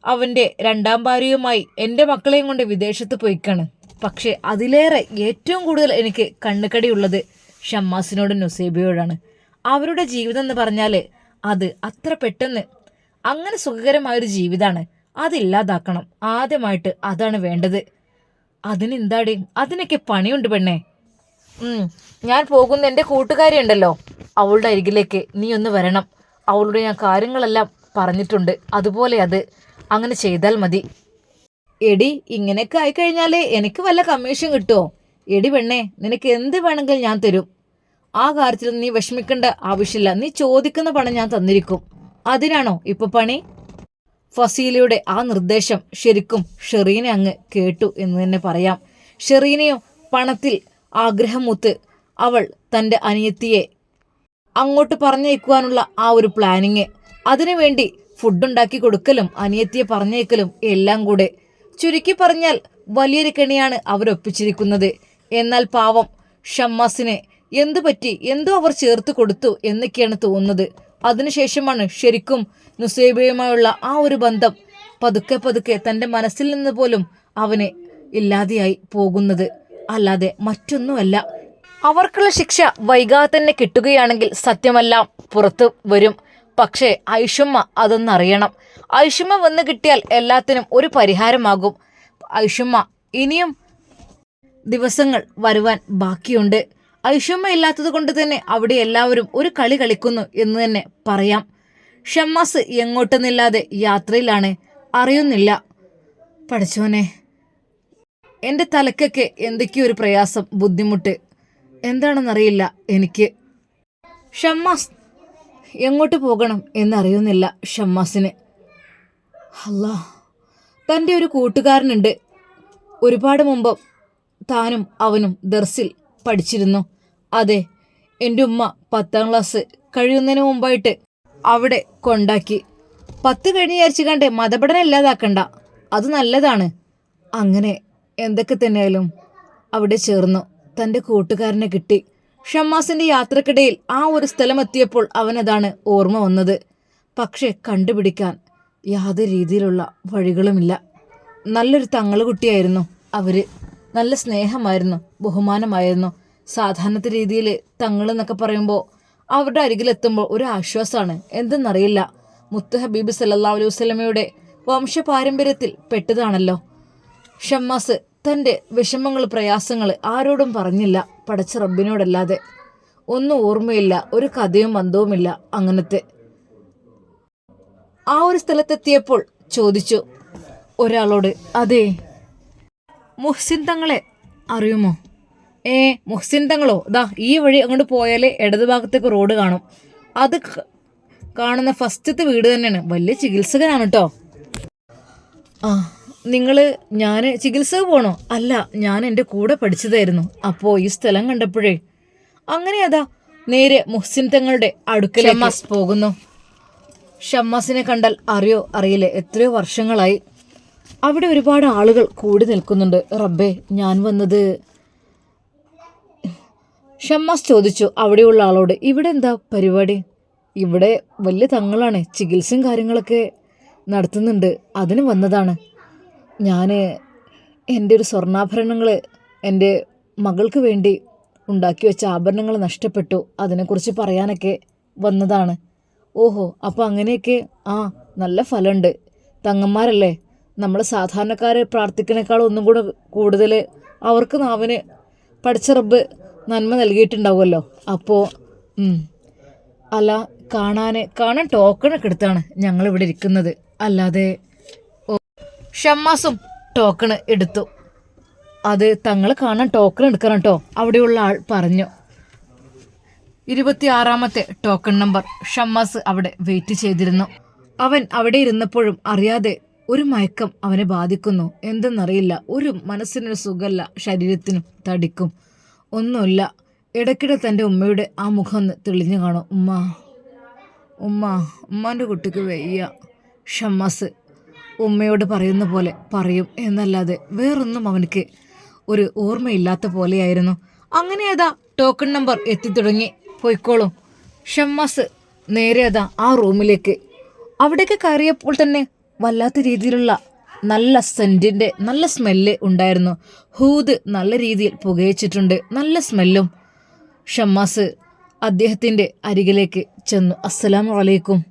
അവന്റെ രണ്ടാം ഭാര്യയുമായി എന്റെ മക്കളെയും കൊണ്ട് വിദേശത്ത് പോയിക്കാണ്. പക്ഷേ അതിലേറെ ഏറ്റവും കൂടുതൽ എനിക്ക് കണ്ണുകടിയുള്ളത് ഷമ്മാസിനോടും നുസേബിയോടാണ്. അവരുടെ ജീവിതം എന്ന് പറഞ്ഞാൽ അത് അത്ര പെട്ടെന്ന് അങ്ങനെ സുഖകരമായൊരു ജീവിതമാണ് അതില്ലാതാക്കണം ആദ്യമായിട്ട് അതാണ് വേണ്ടത്. അതിനെന്താടി? അതിനൊക്കെ പണിയുണ്ട് പെണ്ണേ. ഞാൻ പോകുന്ന എന്റെ കൂട്ടുകാരി ഉണ്ടല്ലോ അവളുടെ അരികിലേക്ക് നീ ഒന്ന് വരണം. അവളോട് ഞാൻ കാര്യങ്ങളെല്ലാം പറഞ്ഞിട്ടുണ്ട്. അതുപോലെ അത് അങ്ങനെ ചെയ്താൽ മതി. എടി ഇങ്ങനെയൊക്കെ ആയിക്കഴിഞ്ഞാൽ എനിക്ക് വല്ല കമ്മീഷൻ കിട്ടുമോ എടി പെണ്ണേ നിനക്ക് എന്ത് വേണമെങ്കിലും ഞാൻ തരും. ആ കാര്യത്തിൽ നീ വിഷമിക്കേണ്ട ആവശ്യമില്ല. നീ ചോദിക്കുന്ന പണം ഞാൻ തന്നിരിക്കും. അതിനാണോ ഇപ്പൊ പണി? ഫസീലയുടെ ആ നിർദ്ദേശം ശരിക്കും ഷെറീനെ അങ്ങ് കേട്ടു എന്ന് തന്നെ പറയാം. ഷെറീനയോ പണത്തിൽ ആഗ്രഹമൊത്ത് അവൾ തന്റെ അനിയത്തിയെ അങ്ങോട്ട് പറഞ്ഞയക്കുവാനുള്ള ആ ഒരു പ്ലാനിങ്. അതിനുവേണ്ടി ഫുഡുണ്ടാക്കി കൊടുക്കലും അനിയത്തിയെ പറഞ്ഞേക്കലും എല്ലാം കൂടെ. ചുരുക്കി പറഞ്ഞാൽ വലിയൊരു കെണിയാണ് അവരൊപ്പിച്ചിരിക്കുന്നത് എന്നാൽ പാവം ഷമ്മാസിനെ എന്തു പറ്റി എന്തോ അവർ ചേർത്ത് കൊടുത്തു എന്നൊക്കെയാണ് തോന്നുന്നത്. അതിനുശേഷമാണ് ശരിക്കും നുസൈബയുമായുള്ള ആ ഒരു ബന്ധം പതുക്കെ പതുക്കെ തന്റെ മനസ്സിൽ നിന്ന് പോലും അവനെ ഇല്ലാതെയായി പോകുന്നത്. അല്ലാതെ മറ്റൊന്നുമല്ല. അവർക്കുള്ള ശിക്ഷ വൈകാതെ തന്നെ കിട്ടുകയാണെങ്കിൽ സത്യമെല്ലാം പുറത്തു വരും. പക്ഷേ ഐഷുമ്മ അതൊന്നറിയണം. ഐഷുമ്മ വന്നു കിട്ടിയാൽ എല്ലാത്തിനും ഒരു പരിഹാരമാകും. ഐഷുമ്മ ഇനിയും ദിവസങ്ങൾ വരുവാൻ ബാക്കിയുണ്ട്. ഐഷുമ്മ ഇല്ലാത്തത് കൊണ്ട് തന്നെ അവിടെ എല്ലാവരും ഒരു കളി കളിക്കുന്നു എന്ന് തന്നെ പറയാം. ഷമ്മാസ് എങ്ങോട്ടെന്നില്ലാതെ യാത്രയിലാണ്. അറിയുന്നില്ല. പഠിച്ചോനെ എന്റെ തലക്കൊക്കെ എന്തൊക്കെയോ ഒരു പ്രയാസം ബുദ്ധിമുട്ട്. എന്താണെന്നറിയില്ല എനിക്ക്. ഷമ്മാസ് എങ്ങോട്ട് പോകണം എന്നറിയുന്നില്ല ഷമ്മാസിന്. അല്ലാ തന്റെ ഒരു കൂട്ടുകാരനുണ്ട്. ഒരുപാട് മുമ്പ് താനും അവനും ദർസിൽ പഠിച്ചിരുന്നു. അതെ എന്റെ ഉമ്മ പത്താം ക്ലാസ് കഴിയുന്നതിന് മുമ്പായിട്ട് അവിടെ കൊണ്ടാക്കി. പത്ത് കഴിഞ്ഞ് വിചാരിച്ചു കണ്ടേ മതപഠനം ഇല്ലാതാക്കണ്ട. അത് നല്ലതാണ്. അങ്ങനെ എന്തൊക്കെ തന്നെയായാലും അവിടെ ചേർന്നു. തന്റെ കൂട്ടുകാരനെ കിട്ടി. ഷമ്മാസിന്റെ യാത്രക്കിടയിൽ ആ ഒരു സ്ഥലമെത്തിയപ്പോൾ അവനതാണ് ഓർമ്മ വന്നത്. പക്ഷേ കണ്ടുപിടിക്കാൻ യാതൊരു രീതിയിലുള്ള വഴികളുമില്ല. നല്ലൊരു തങ്ങളുകുട്ടിയായിരുന്നു അവർ. നല്ല സ്നേഹമായിരുന്നു ബഹുമാനമായിരുന്നു. സാധാരണത്തെ രീതിയിൽ തങ്ങൾ എന്നൊക്കെ പറയുമ്പോൾ അവരുടെ അരികിലെത്തുമ്പോൾ ഒരു ആശ്വാസമാണ്. എന്തെന്നറിയില്ല. മുത്ത് ഹബീബ് സല്ലാ അലൈഹി വസ്ലമയുടെ വംശപാരമ്പര്യത്തിൽ പെട്ടതാണല്ലോ. ഷമ്മാസ് തന്റെ വിഷമങ്ങൾ പ്രയാസങ്ങൾ ആരോടും പറഞ്ഞില്ല. പടച്ച റബ്ബിനോടല്ലാതെ. ഒന്നും ഓർമ്മയില്ല. ഒരു കഥയും ബന്ധവുമില്ല അങ്ങനത്തെ. ആ ഒരു സ്ഥലത്തെത്തിയപ്പോൾ ചോദിച്ചു ഒരാളോട് അതെ മുഹ്സിൻ തങ്ങളെ അറിയുമോ? ഏ മുഹ്സിൻ തങ്ങളോ ദാ ഈ വഴി അങ്ങോട്ട് പോയാൽ ഇടതു ഭാഗത്തേക്ക് റോഡ് കാണും. അത് കാണുന്ന ഫസ്റ്റത്തെ വീട് തന്നെയാണ്. വലിയ ചികിത്സകനാണ് കേട്ടോ ആ നിങ്ങൾ ഞാൻ ചികിത്സക്ക് പോണോ? അല്ല ഞാൻ എന്റെ കൂടെ പഠിച്ചതായിരുന്നു. അപ്പോൾ ഈ സ്ഥലം കണ്ടപ്പോഴേ. അങ്ങനെ അതാ നേരെ മുഹ്സിൻ തങ്ങളുടെ അടുക്കൽ ഷമ്മാസ് പോകുന്നു. ഷമ്മാസിനെ കണ്ടാൽ അറിയോ? അറിയില്ല. എത്രയോ വർഷങ്ങളായി. അവിടെ ഒരുപാട് ആളുകൾ കൂടി നിൽക്കുന്നുണ്ട്. റബ്ബേ ഞാൻ വന്നത് ഷമ്മാസ് ചോദിച്ചു അവിടെയുള്ള ആളോട് ഇവിടെ എന്താ പരിപാടി? ഇവിടെ വലിയ തങ്ങളാണ് ചികിത്സയും കാര്യങ്ങളൊക്കെ നടത്തുന്നുണ്ട്. അതിന് വന്നതാണ്. ഞാൻ എന്റെ ഒരു സ്വർണാഭരണങ്ങൾ എന്റെ മകൾക്ക് വേണ്ടി ഉണ്ടാക്കി വെച്ച ആഭരണങ്ങൾ നഷ്ടപ്പെട്ടു. അതിനെക്കുറിച്ച് പറയാനൊക്കെ വന്നതാണ്. ഓഹോ അപ്പോൾ അങ്ങനെയൊക്കെ ആ നല്ല ഫലമുണ്ട്. തങ്ങന്മാരല്ലേ നമ്മൾ സാധാരണക്കാർ പ്രാർത്ഥിക്കണേക്കാൾ ഒന്നും കൂടെ കൂടുതൽ അവർക്ക് നാവിന് പഠിച്ച റബ്ബ് നന്മ നൽകിയിട്ടുണ്ടാവുമല്ലോ. അപ്പോൾ അല്ല കാണാൻ കാണാൻ ടോക്കണൊക്കെ എടുത്താണ് ഞങ്ങൾ ഇവിടെ ഇരിക്കുന്നത്. അല്ലാതെ ഷമ്മാസും ടോക്കൺ എടുത്തു. അത് തങ്ങൾ കാണാൻ ടോക്കൺ എടുക്കണം കേട്ടോ. അവിടെയുള്ള ആൾ പറഞ്ഞു. ഇരുപത്തിയാറാമത്തെ ടോക്കൺ നമ്പർ ഷമ്മാസ് അവിടെ വെയിറ്റ് ചെയ്തിരുന്നു. അവൻ അവിടെ ഇരുന്നപ്പോഴും അറിയാതെ ഒരു മയക്കം അവനെ ബാധിക്കുന്നു. എന്തെന്നറിയില്ല. ഒരു മനസ്സിനൊരു സുഖമല്ല ശരീരത്തിനും തടിക്കും. ഒന്നുമില്ല ഇടയ്ക്കിടെ തന്റെ ഉമ്മയുടെ ആ മുഖം ഒന്ന് തെളിഞ്ഞു കാണും. ഉമ്മ ഉമ്മ ഉമ്മാന്റെ കുട്ടിക്ക് വയ്യ. ഷമ്മാസ് ഉമ്മയോട് പറയുന്ന പോലെ പറയും എന്നല്ലാതെ വേറൊന്നും അവനക്ക് ഒരു ഓർമ്മയില്ലാത്ത പോലെയായിരുന്നു. അങ്ങനെ അതാ ടോക്കൺ നമ്പർ എത്തിത്തുടങ്ങി. പോയിക്കോളും. ഷമ്മാസ് നേരെ അതാ ആ റൂമിലേക്ക് അവിടേക്ക് കയറിയപ്പോൾ തന്നെ വല്ലാത്ത രീതിയിലുള്ള നല്ല സെന്റിന്റെ നല്ല സ്മെല്ല് ഉണ്ടായിരുന്നു. ഹൂദ് നല്ല രീതിയിൽ പുകയച്ചിട്ടുണ്ട്. നല്ല സ്മെല്ലും ഷമ്മാസ് അദ്ദേഹത്തിന്റെ അരികിലേക്ക് ചെന്നു. അസ്സലാം വലൈക്കും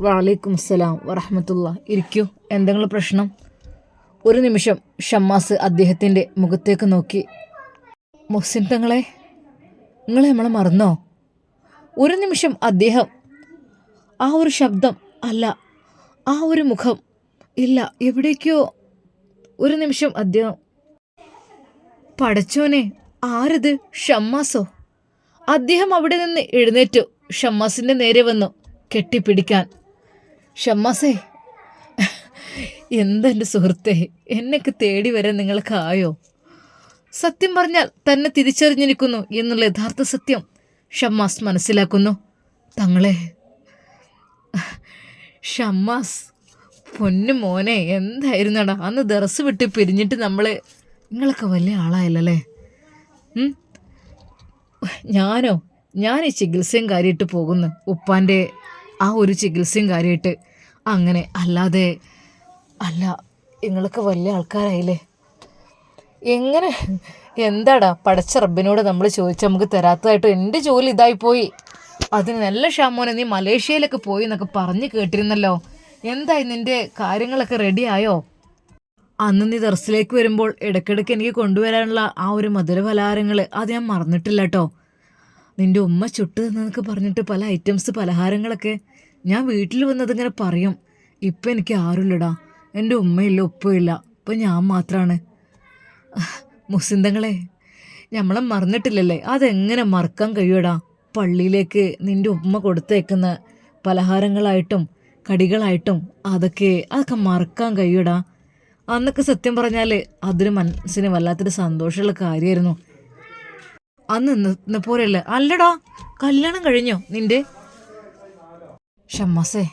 വലൈക്കും അസ്സലാം വറഹമത്തുള്ള. ഇരിക്കൂ. എന്തെങ്കിലും പ്രശ്നം? ഒരു നിമിഷം ഷമ്മാസ് അദ്ദേഹത്തിന്റെ മുഖത്തേക്ക് നോക്കി. മുഹ്സിൻ തങ്ങളെ നിങ്ങൾ നമ്മളെ മറന്നോ? ഒരു നിമിഷം അദ്ദേഹം ആ ഒരു ശബ്ദം അല്ല ആ ഒരു മുഖം ഇല്ല എവിടേക്കോ ഒരു നിമിഷം അദ്ദേഹം പടച്ചോനെ ആരത്? ഷമ്മാസോ? അദ്ദേഹം അവിടെ നിന്ന് എഴുന്നേറ്റു. ഷമ്മാസിന്റെ നേരെ വന്നു കെട്ടിപ്പിടിക്കാൻ. ഷമ്മാസേ എന്തെന്റെ സുഹൃത്തെ എന്നൊക്കെ തേടി വരാൻ നിങ്ങൾക്കായോ? സത്യം പറഞ്ഞാൽ തന്നെ തിരിച്ചറിഞ്ഞിരിക്കുന്നു എന്നുള്ള യഥാർത്ഥ സത്യം ഷമ്മാസ് മനസ്സിലാക്കുന്നു. തങ്ങളെ ഷമ്മാസ് പൊന്നു മോനെ എന്തായിരുന്നടാ? അന്ന് ദറസ് വിട്ട് പിരിഞ്ഞിട്ട് നമ്മൾ നിങ്ങളൊക്കെ വലിയ ആളായല്ലേ ഞാനോ? ഞാൻ ഈ ചികിത്സയും കാര്യമായിട്ട് പോകുന്നു. ഉപ്പാന്റെ ആ ഒരു ചികിത്സയും കാര്യമായിട്ട് അങ്ങനെ അല്ലാതെ അല്ല നിങ്ങളൊക്കെ വലിയ ആൾക്കാരായില്ലേ? എങ്ങനെ? എന്താടാ? പടച്ച റബ്ബിനോട് നമ്മൾ ചോദിച്ചാൽ നമുക്ക് തരാത്തതായിട്ട് എന്റെ ജോലി ഇതായിപ്പോയി. പോയി അതിന് നല്ല ഷാമോനെ നീ മലേഷ്യയിലൊക്കെ പോയി എന്നൊക്കെ പറഞ്ഞ് കേട്ടിരുന്നല്ലോ. എന്തായി നിന്റെ കാര്യങ്ങളൊക്കെ റെഡിയായോ അന്ന് നീ ദർസിലേക്ക് വരുമ്പോൾ ഇടയ്ക്കിടയ്ക്ക് എനിക്ക് കൊണ്ടുവരാനുള്ള ആ ഒരു മധുര പലഹാരങ്ങൾ അത് ഞാൻ മറന്നിട്ടില്ല കേട്ടോ നിന്റെ ഉമ്മ ചുട്ടു തന്നതൊക്കെ പറഞ്ഞിട്ട് പല ഐറ്റംസ് പലഹാരങ്ങളൊക്കെ ഞാൻ വീട്ടിൽ വന്നതിങ്ങനെ പറയും. ഇപ്പം എനിക്ക് ആരുമില്ലടാ. എന്റെ ഉമ്മയില്ല ഉപ്പയില്ല. ഇപ്പം ഞാൻ മാത്രമാണ് മുസിന്തങ്ങളെ നമ്മളെ മറന്നിട്ടില്ലല്ലേ? അതെങ്ങനെ മറക്കാൻ കഴിയൂടാ പള്ളിയിലേക്ക് നിന്റെ ഉമ്മ കൊടുത്തേക്കുന്ന പലഹാരങ്ങളായിട്ടും കടികളായിട്ടും അതൊക്കെ അതൊക്കെ മറക്കാൻ കഴിയൂടാ. അന്നൊക്കെ സത്യം പറഞ്ഞാൽ അതൊരു മനസ്സിന് വല്ലാത്തൊരു സന്തോഷമുള്ള കാര്യമായിരുന്നു. അന്ന് നിന്ന പോലെയല്ല. അല്ലടാ കല്യാണം കഴിഞ്ഞോ നിന്റെ? ഷമ്മാസേ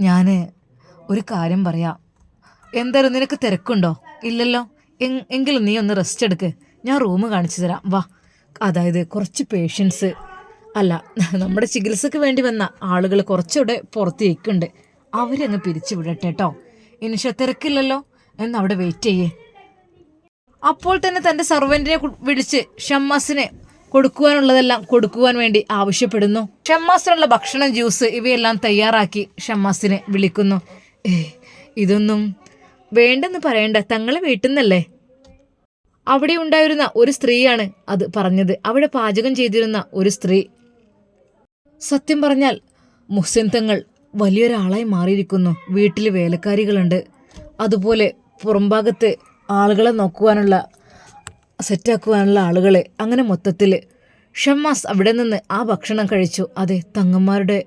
ഞാൻ ഒരു കാര്യം പറയാം. എന്തായാലും നിനക്ക് തിരക്കുണ്ടോ? ഇല്ലല്ലോ. എങ് എങ്കിലും നീ ഒന്ന് റെസ്റ്റ് എടുക്ക്. ഞാൻ റൂം കാണിച്ചു തരാം. വാ. അതായത് കുറച്ച് പേഷ്യൻസ് അല്ല നമ്മുടെ ചികിത്സക്ക് വേണ്ടി വന്ന ആളുകൾ കുറച്ചുകൂടെ പുറത്തേക്കുണ്ട്. അവരങ്ങ് പിരിച്ചു വിടട്ടെ കേട്ടോ ഇനിഷ തിരക്കില്ലല്ലോ. എന്ന് അവിടെ വെയിറ്റ് ചെയ്യേ. അപ്പോൾ തന്നെ തന്റെ സർവന്റിനെ വിളിച്ച് ഷമ്മാസിനെ കൊടുക്കുവാനുള്ളതെല്ലാം കൊടുക്കുവാൻ വേണ്ടി ആവശ്യപ്പെടുന്നു. ഷമ്മാസിനുള്ള ഭക്ഷണം ജ്യൂസ് ഇവയെല്ലാം തയ്യാറാക്കി ഷമ്മാസിനെ വിളിക്കുന്നു. ഏ ഇതൊന്നും വേണ്ടെന്ന് പറയണ്ട. തങ്ങളെ വീട്ടിൽ നിന്നല്ലേ? അവിടെ ഉണ്ടായിരുന്ന ഒരു സ്ത്രീയാണ് അത് പറഞ്ഞത്. അവിടെ പാചകം ചെയ്തിരുന്ന ഒരു സ്ത്രീ സത്യം പറഞ്ഞാൽ മുഹ്സിൻ തങ്ങൾ വലിയൊരാളായി മാറിയിരിക്കുന്നു. വീട്ടിൽ വേലക്കാരികളുണ്ട്. അതുപോലെ പുറംഭാഗത്ത് ആളുകളെ നോക്കുവാനുള്ള സെറ്റാക്കുവാനുള്ള ആളുകളെ അങ്ങനെ മൊത്തത്തിൽ ഷമ്മാസ് അവിടെ നിന്ന് ആ ഭക്ഷണം കഴിച്ചു. അതെ തങ്ങന്മാരുടെ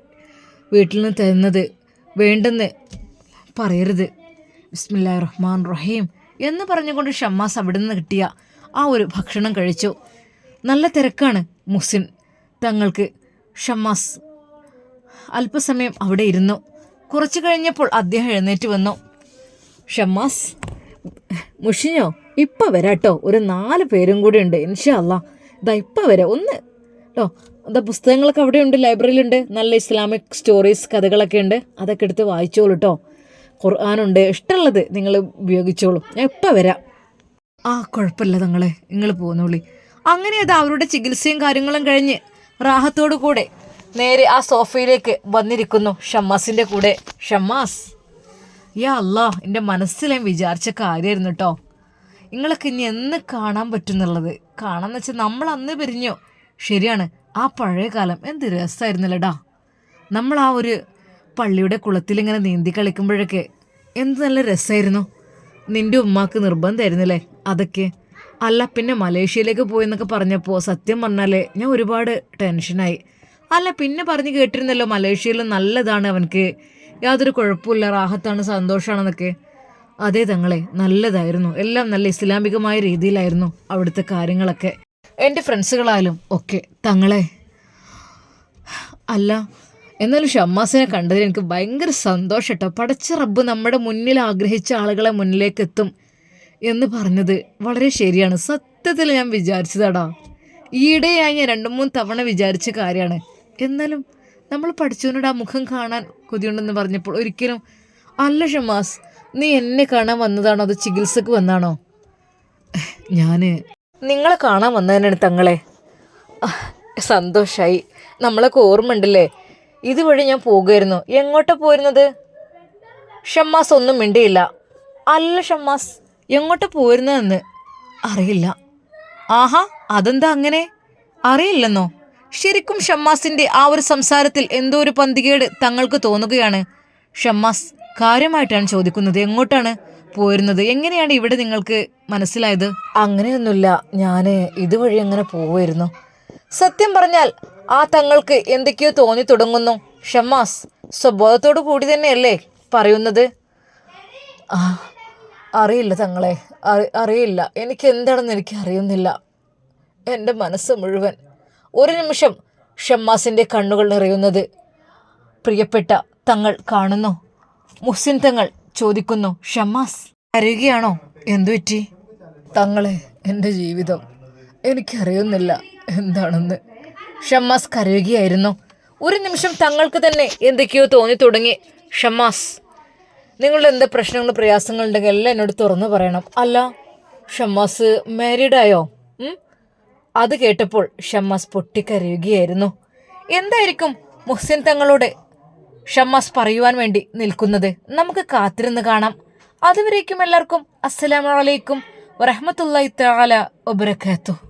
വീട്ടിൽ നിന്ന് തരുന്നത് വേണ്ടെന്ന് പറയരുത്. ബിസ്മില്ലാ റഹ്മാൻ റഹീം എന്ന് പറഞ്ഞുകൊണ്ട് ഷമ്മാസ് അവിടെ നിന്ന് കിട്ടിയ ആ ഒരു ഭക്ഷണം കഴിച്ചു. നല്ല തിരക്കാണ് മുസിൻ തങ്ങൾക്ക്. ഷമ്മാസ് അല്പസമയം അവിടെ ഇരുന്നു. കുറച്ചു കഴിഞ്ഞപ്പോൾ അദ്ദേഹം എഴുന്നേറ്റ് വന്നു. ഷമ്മാസ് മുഷിഞ്ഞോ? ഇപ്പം വരാട്ടോ. ഒരു നാല് പേരും കൂടി ഉണ്ട്. ഇൻഷാ അല്ലാ ഇതാ ഇപ്പം വരാം. ഒന്ന്. കേട്ടോ എന്താ പുസ്തകങ്ങളൊക്കെ അവിടെ ഉണ്ട് ലൈബ്രറിയിലുണ്ട്. നല്ല ഇസ്ലാമിക് സ്റ്റോറീസ് കഥകളൊക്കെ ഉണ്ട്. അതൊക്കെ എടുത്ത് വായിച്ചോളൂ കേട്ടോ ഖുർആാനുണ്ട്. ഇഷ്ടമുള്ളത് നിങ്ങൾ ഉപയോഗിച്ചോളൂ. ഞാൻ ഇപ്പം വരാം. ആ കുഴപ്പമില്ല തങ്ങളെ. നിങ്ങൾ പോന്നോളി. അങ്ങനെ അത് അവരുടെ ചികിത്സയും കാര്യങ്ങളും കഴിഞ്ഞ് റാഹത്തോടു കൂടെ നേരെ ആ സോഫയിലേക്ക് വന്നിരിക്കുന്നു ഷമ്മാസിന്റെ കൂടെ. ഷമ്മാസ് യാ അല്ലാ എന്റെ മനസ്സിൽ ഞാൻ വിചാരിച്ച കാര്യമായിരുന്നു കേട്ടോ നിങ്ങളൊക്കെ ഇനി എന്ന് കാണാൻ പറ്റുന്നുള്ളത്? കാണാന്ന് വെച്ചാൽ നമ്മൾ അന്ന് പിരിഞ്ഞു. ശരിയാണ് ആ പഴയ കാലം എന്ത് രസമായിരുന്നല്ലടാ നമ്മൾ ആ ഒരു പള്ളിയുടെ കുളത്തിൽ ഇങ്ങനെ നീന്തി കളിക്കുമ്പോഴൊക്കെ എന്ത് നല്ല രസമായിരുന്നു നിന്റെ ഉമ്മാക്ക് നിർബന്ധമായിരുന്നില്ലേ അതൊക്കെ? അല്ല പിന്നെ മലേഷ്യയിലേക്ക് പോയെന്നൊക്കെ പറഞ്ഞപ്പോൾ സത്യം പറഞ്ഞാൽ ഞാൻ ഒരുപാട് ടെൻഷനായി. അല്ല പിന്നെ പറഞ്ഞ് കേട്ടിരുന്നല്ലോ മലേഷ്യയിൽ നല്ലതാണ് അവനക്ക് യാതൊരു കുഴപ്പമില്ല റാഹത്താണ് സന്തോഷമാണെന്നൊക്കെ. അതേ തങ്ങളെ നല്ലതായിരുന്നു. എല്ലാം നല്ല ഇസ്ലാമികമായ രീതിയിലായിരുന്നു അവിടുത്തെ കാര്യങ്ങളൊക്കെ. എന്റെ ഫ്രണ്ട്സുകളായാലും ഒക്കെ തങ്ങളെ. അല്ല എന്നാലും ഷമ്മാസിനെ കണ്ടതിൽ എനിക്ക് ഭയങ്കര സന്തോഷം കേട്ടോ പടച്ച റബ്ബ് നമ്മുടെ മുന്നിൽ ആഗ്രഹിച്ച ആളുകളെ മുന്നിലേക്ക് എത്തും. എന്ന് പറഞ്ഞത് വളരെ ശരിയാണ്. സത്യത്തിൽ ഞാൻ വിചാരിച്ചതാടാ. ഈയിടെയായി ഞാൻ രണ്ടു മൂന്ന് തവണ വിചാരിച്ച കാര്യമാണ്. എന്നാലും നമ്മൾ പഠിച്ചവനോട് ആ മുഖം കാണാൻ കൊതിയുണ്ടെന്ന് പറഞ്ഞപ്പോൾ ഒരിക്കലും അല്ല ഷമാസ് നീ എന്നെ കാണാൻ വന്നതാണോ അത് ചികിത്സക്ക് വന്നാണോ? ഞാൻ നിങ്ങളെ കാണാൻ വന്നതിനാണ് തങ്ങളെ. സന്തോഷായി. നമ്മളൊക്കെ ഓർമ്മയുണ്ടല്ലേ? ഇതുവഴി ഞാൻ പോകുമായിരുന്നു. എങ്ങോട്ടാ പോയിരുന്നത്? ഷമ്മാസ് ഒന്നും മിണ്ടിയില്ല. അല്ല ഷമ്മാസ് എങ്ങോട്ടാ പോയിരുന്നതെന്ന് അറിയില്ല. ആഹാ അതെന്താ അങ്ങനെ? അറിയില്ലെന്നോ? ശരിക്കും ഷമ്മാസിന്റെ ആ ഒരു സംസാരത്തിൽ എന്തോ ഒരു പന്തികേട് തങ്ങൾക്ക് തോന്നുകയാണ്. ഷമ്മാസ് കാര്യമായിട്ടാണ് ചോദിക്കുന്നത് എങ്ങോട്ടാണ് പോരുന്നത്? എങ്ങനെയാണ് ഇവിടെ നിങ്ങൾക്ക് മനസ്സിലായത്? അങ്ങനെയൊന്നുമില്ല ഞാൻ ഇതുവഴി അങ്ങനെ പോവുമായിരുന്നു? സത്യം പറഞ്ഞാൽ ആ തങ്ങൾക്ക് എന്തൊക്കെയോ തോന്നി തുടങ്ങുന്നു. ഷമ്മാസ് സ്വബോധത്തോടു കൂടി തന്നെയല്ലേ പറയുന്നത്? ആ അറിയില്ല തങ്ങളെ. അറി- അറിയില്ല. എനിക്ക് എന്താണെന്ന് എനിക്ക് അറിയുന്നില്ല എന്റെ മനസ്സ് മുഴുവൻ ഒരു നിമിഷം ഷമ്മാസിന്റെ കണ്ണുകൾ നിറയുന്നത് പ്രിയപ്പെട്ട തങ്ങൾ കാണുന്നു. മുഹ്സിൻ തങ്ങൾ ചോദിക്കുന്നു ഷമ്മാസ് അറിയുകയാണോ എന്തു പറ്റി? തങ്ങളെ എന്റെ ജീവിതം എനിക്കറിയുന്നില്ല എന്താണെന്ന്. ഷമ്മാസ് കരയുകയായിരുന്നു. ഒരു നിമിഷം തങ്ങൾക്ക് തന്നെ എന്തൊക്കെയോ തോന്നി തുടങ്ങി ഷമ്മാസ് നിങ്ങളുടെ എന്ത് പ്രശ്നങ്ങളും പ്രയാസങ്ങളുണ്ടെങ്കിൽ എല്ലാം എന്നോട് തുറന്നു പറയണം. അല്ല ഷമ്മാസ് മാരീഡായോ? അത് കേട്ടപ്പോൾ ഷമ്മാസ് പൊട്ടിക്കരയുകയായിരുന്നു. എന്തായിരിക്കും മുഹ്സിൻ തങ്ങളോട് ഷമ്മാസ് പറയുവാൻ വേണ്ടി നിൽക്കുന്നത്? നമുക്ക് കാത്തിരുന്ന് കാണാം. അതുവരേക്കും എല്ലാവർക്കും അസ്സലാമലൈക്കും വറഹമത്തല്ലാ തആല വബറകാതുഹു.